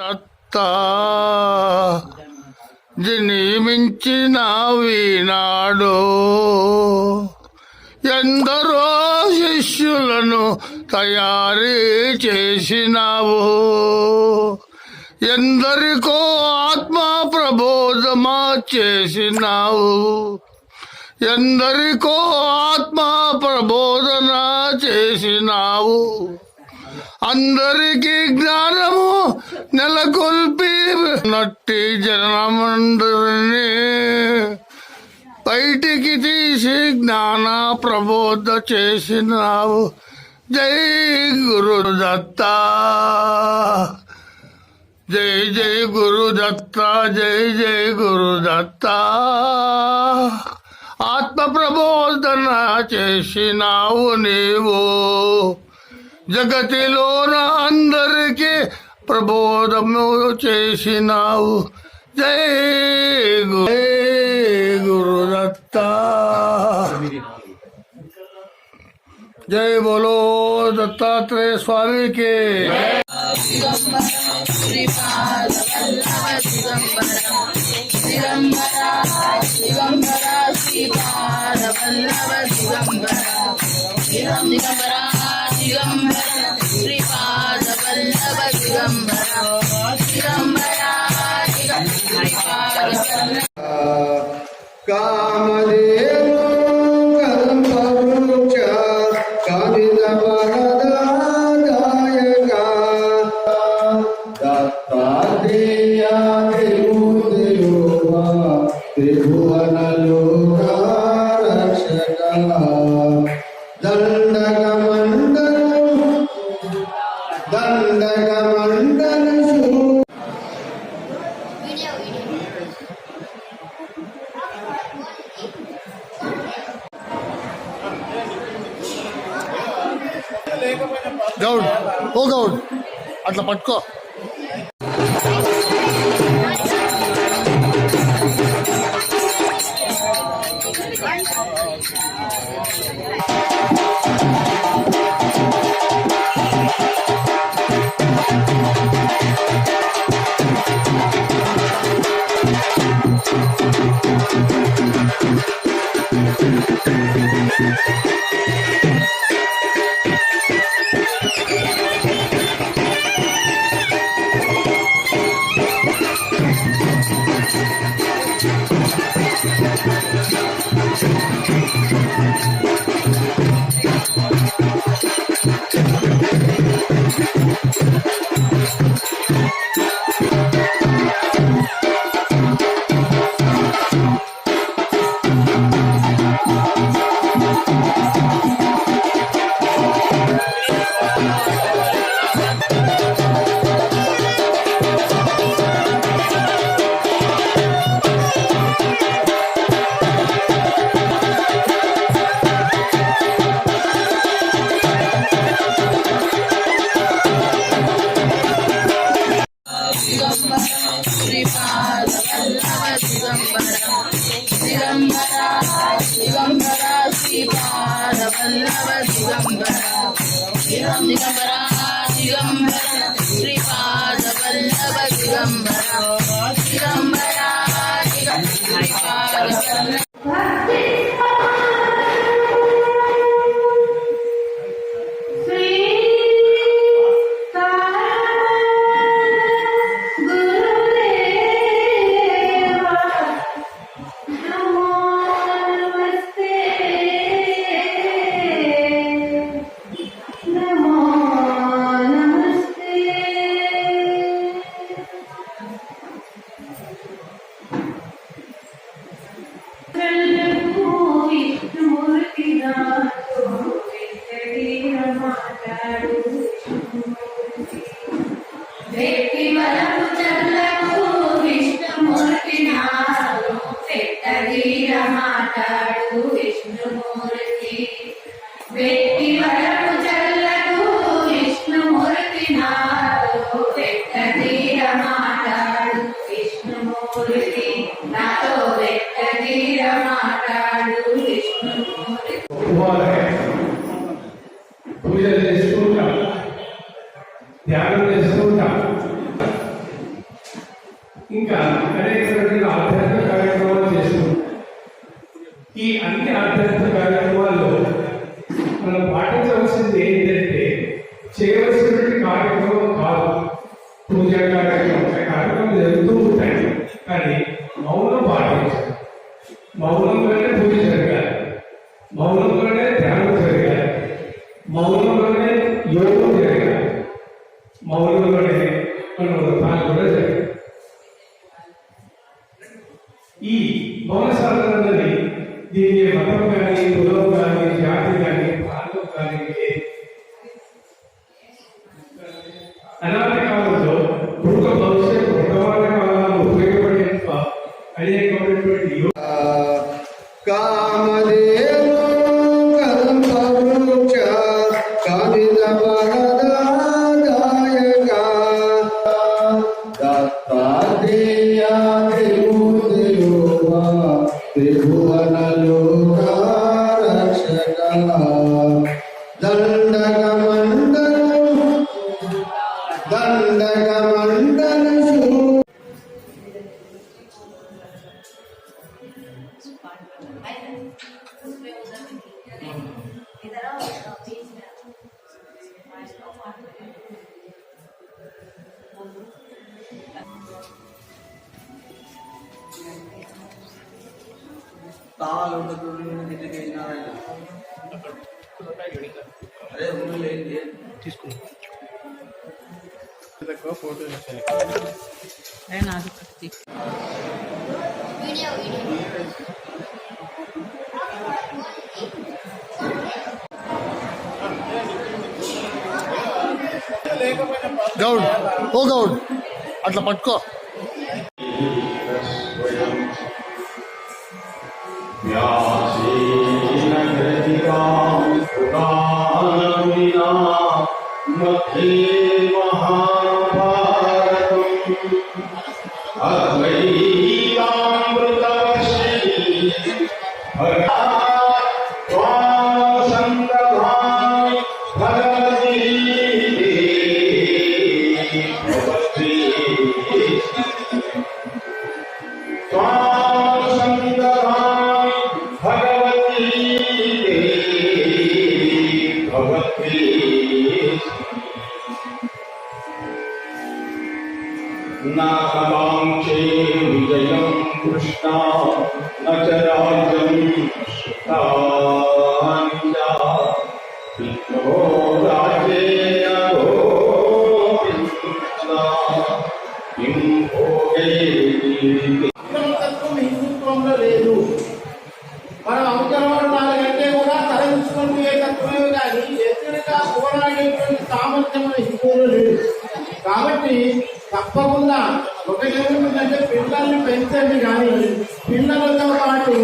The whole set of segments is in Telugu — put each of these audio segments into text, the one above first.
దత్తా జనిమించినావినాడు ఎందరో శిష్యులను తయారీ చేసినావు. ఎందరికో ఆత్మ ప్రబోధమా చేసినావు. ఎందరికో ఆత్మ ప్రబోధన చేసినావు. అందరికీ జ్ఞానము నెలకొల్పి నట్టి జనమందరిని బయటికి తీసి జ్ఞాన ప్రబోధ చేసినావు. జై గురు దత్త. జై జై గురు దత్త జై జై గురు దత్త. ఆత్మ ప్రబోధన చేసినావు నీవు. జగతిలోన అందరికీ ప్రబోధము చేసినావు జై గు- జై గురుదత్త జై బోలో దత్తాత్రేయ స్వామికి some గౌడ్. ఓ గౌడ్. అట్లా పట్టుకో. వ్యక్తి वीरमालाडु विष्णु ఈ మౌన సాధనని దీన్ని మతం కానీ కులం కానీ జాతి కానీ ప్రాంతం కానీ లేదు. उसमें उधर इधर बीच में తాళాలు దగ్గరికి వెళ్ళినారా అదే ఊళ్ళో ఏంటి తీసుకుంటా ఫోటో నాకు వీడియో వీడియో గౌడ్ ఓ గౌడ్ అట్లా పట్టుకో. వ్యాసీ నగరికా కాబట్టి తప్పకుండా ఒక ఏమిటంటే పిల్లల్ని పెంచండి కానీ పిల్లలతో పాటు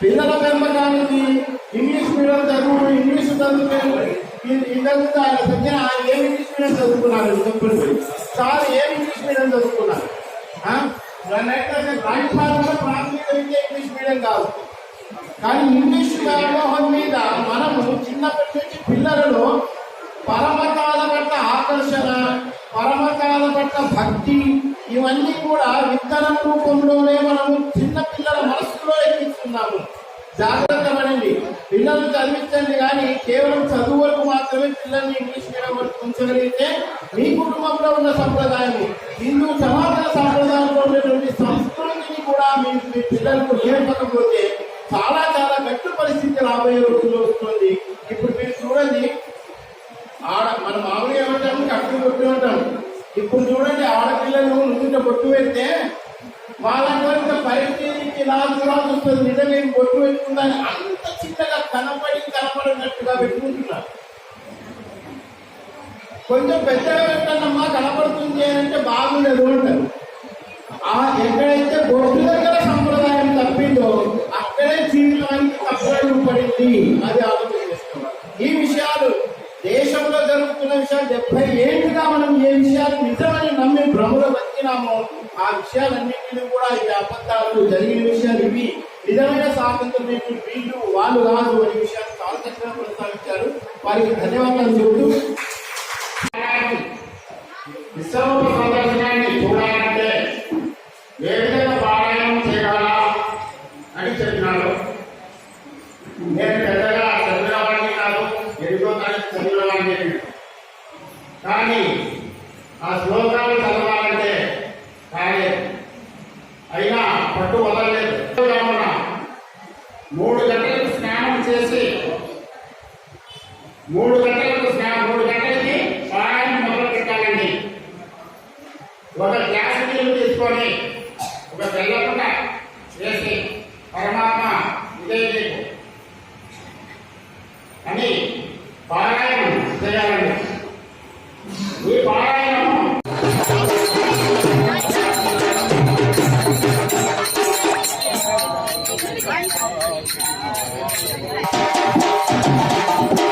పిల్లల పెంపకానికి ఇంగ్లీష్ మీడియం చదువు ఇంగ్లీష్ చదువు ఇదంతా ఆయన దగ్గర ఆయన ఇంగ్లీష్ మీడియం చదువుకున్నారు చెప్పండి. సార్ ఏం ఇంగ్లీష్ మీడియం చదువుకున్నారు ఆ? నన్నైతే ప్రాథమిక విద్య ఇంగ్లీష్ మీడియం కాదు. కానీ ఇంగ్లీష్ వ్యామోహం మీద మనము చిన్నప్పటి నుంచి పిల్లలలో పరమకాల పట్ల ఆకర్షణ పరమకాల పట్ల భక్తి ఇవన్నీ కూడా విత్తనం రూపంలోనే మనము చిన్న పిల్లల మనస్సులో జాగ్రత్త పడండి. పిల్లల్ని చదివించండి కానీ కేవలం చదువు వరకు మాత్రమే పిల్లల్ని ఇంగ్లీష్ మీడియం వరకు ఉంచగలిగితే మీ కుటుంబంలో ఉన్న సంప్రదాయం హిందూ సమాజ సంప్రదాయంలో ఉన్నటువంటి సంస్కృతిని కూడా మీ మీ పిల్లలకు నేర్పకపోతే చాలా చాలా గట్టు పరిస్థితి రాబోయే రోజుల్లో వస్తుంది. ఇప్పుడు మీరు చూడండి. ఆడ మన మామూలుగా ఏమంటాము కట్టు కొట్టు ఉంటాం ఇప్పుడు చూడండి ఆడపిల్లలు నుదుట బొట్టు పెడితే వాళ్ళ పరిస్థితికి రాజు రాజు వస్తుంది బొట్టు పెట్టుకుందని అంత చిన్నగా కనపడి కనపడినట్టుగా పెట్టుకుంటున్నారు కొంచెం పెద్దగా పెట్టండమ్మా కనపడుతుంది అని అంటే బాగుండదు అంటారు ఆ ఎక్కడైతే బొట్టు దగ్గర సంప్రదాయం తప్పిందో అక్కడే జీవితానికి తప్పడం పడింది అది ఆలోచన చేసుకోవాలి ఈ విషయాలు దేశంలో జరుగుతున్న విషయాలు డెబ్బై ఏంటిగా మనం ఏ విషయాలు నిజమని నమ్మి భ్రమలో బతికినామో ఆ విషయాలన్నింటినీ కూడా ఈ అబద్ధాలు జరిగిన విషయాలు ఇవి. నిజమైన స్వాతంత్రం వీళ్ళు వాళ్ళు కాదు అనే విషయాన్ని చాలా చక్కగా ప్రస్తావించారు. వారికి ధన్యవాదాలు చెబుతూ. Thank you.